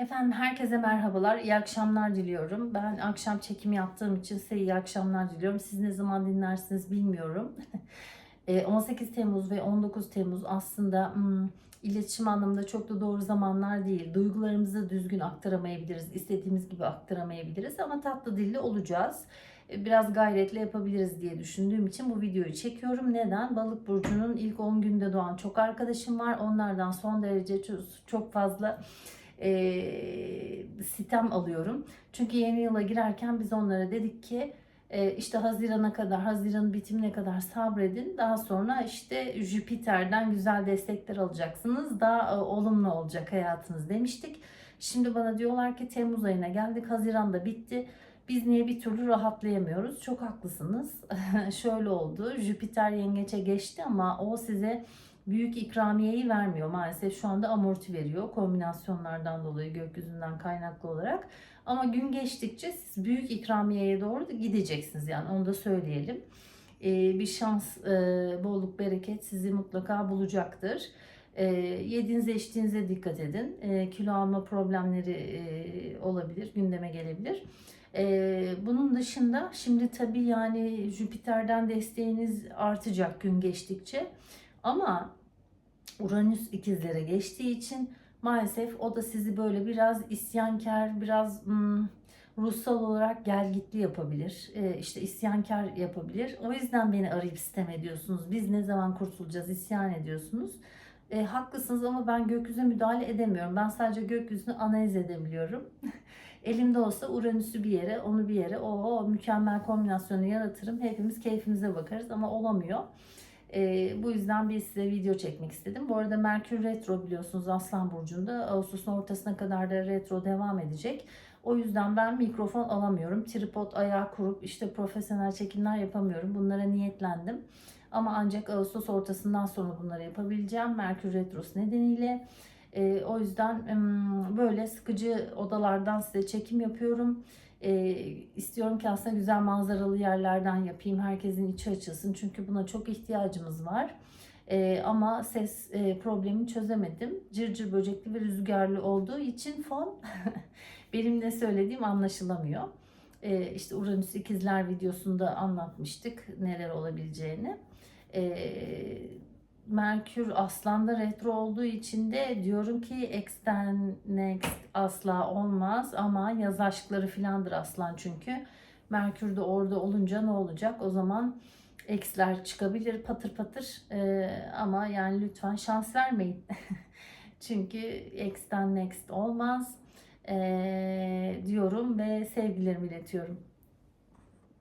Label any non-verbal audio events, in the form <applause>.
Efendim herkese merhabalar, iyi akşamlar diliyorum. Ben akşam çekim yaptığım için size iyi akşamlar diliyorum. Siz ne zaman dinlersiniz bilmiyorum. <laughs> E, 18 Temmuz ve 19 Temmuz aslında hmm, iletişim anlamında çok da doğru zamanlar değil. Duygularımızı düzgün aktaramayabiliriz, istediğimiz gibi aktaramayabiliriz ama tatlı dilli olacağız. E, Biraz gayretle yapabiliriz diye düşündüğüm için bu videoyu çekiyorum. Neden? Balık burcunun ilk 10 günde doğan çok arkadaşım var. Onlardan son derece çok fazla e, sitem alıyorum. Çünkü yeni yıla girerken biz onlara dedik ki e, işte Haziran'a kadar, Haziran bitimine kadar sabredin. Daha sonra işte Jüpiter'den güzel destekler alacaksınız. Daha e, olumlu olacak hayatınız demiştik. Şimdi bana diyorlar ki Temmuz ayına geldik, Haziran'da bitti. Biz niye bir türlü rahatlayamıyoruz? Çok haklısınız. <laughs> Şöyle oldu. Jüpiter yengeçe geçti ama o size büyük ikramiyeyi vermiyor maalesef şu anda amorti veriyor kombinasyonlardan dolayı gökyüzünden kaynaklı olarak. Ama gün geçtikçe siz büyük ikramiyeye doğru gideceksiniz yani onu da söyleyelim. Ee, bir şans, e, bolluk, bereket sizi mutlaka bulacaktır. E, yediğinize içtiğinize dikkat edin. E, kilo alma problemleri e, olabilir, gündeme gelebilir. E, bunun dışında şimdi tabii yani Jüpiter'den desteğiniz artacak gün geçtikçe. Ama Uranüs ikizlere geçtiği için maalesef o da sizi böyle biraz isyankar, biraz hmm, ruhsal olarak gelgitli yapabilir. Ee, işte isyankar yapabilir. O yüzden beni arayıp sistem ediyorsunuz. Biz ne zaman kurtulacağız isyan ediyorsunuz. E, haklısınız ama ben gökyüzüne müdahale edemiyorum. Ben sadece gökyüzünü analiz edebiliyorum. <laughs> Elimde olsa Uranüs'ü bir yere, onu bir yere, o mükemmel kombinasyonu yaratırım. Hepimiz keyfimize bakarız ama olamıyor. Ee, bu yüzden bir size video çekmek istedim. Bu arada Merkür Retro biliyorsunuz Aslan Burcu'nda. Ağustos'un ortasına kadar da retro devam edecek. O yüzden ben mikrofon alamıyorum. Tripod ayağa kurup işte profesyonel çekimler yapamıyorum. Bunlara niyetlendim. Ama ancak Ağustos ortasından sonra bunları yapabileceğim. Merkür Retrosu nedeniyle. Ee, o yüzden ım, böyle sıkıcı odalardan size çekim yapıyorum. Ee, istiyorum ki aslında güzel manzaralı yerlerden yapayım. Herkesin içi açılsın. Çünkü buna çok ihtiyacımız var. Ee, ama ses e, problemini çözemedim. Cırcır böcekli ve rüzgarlı olduğu için fon <laughs> benim ne söylediğim anlaşılamıyor. Ee, işte Uranüs ikizler videosunda anlatmıştık neler olabileceğini. Ee, Merkür Aslan'da retro olduğu için de diyorum ki X'ten next asla olmaz ama yaz aşkları filandır Aslan çünkü. Merkür de orada olunca ne olacak? O zaman X'ler çıkabilir patır patır Ee, ama yani lütfen şans vermeyin. <laughs> çünkü X'ten next olmaz Ee, diyorum ve sevgilerimi iletiyorum.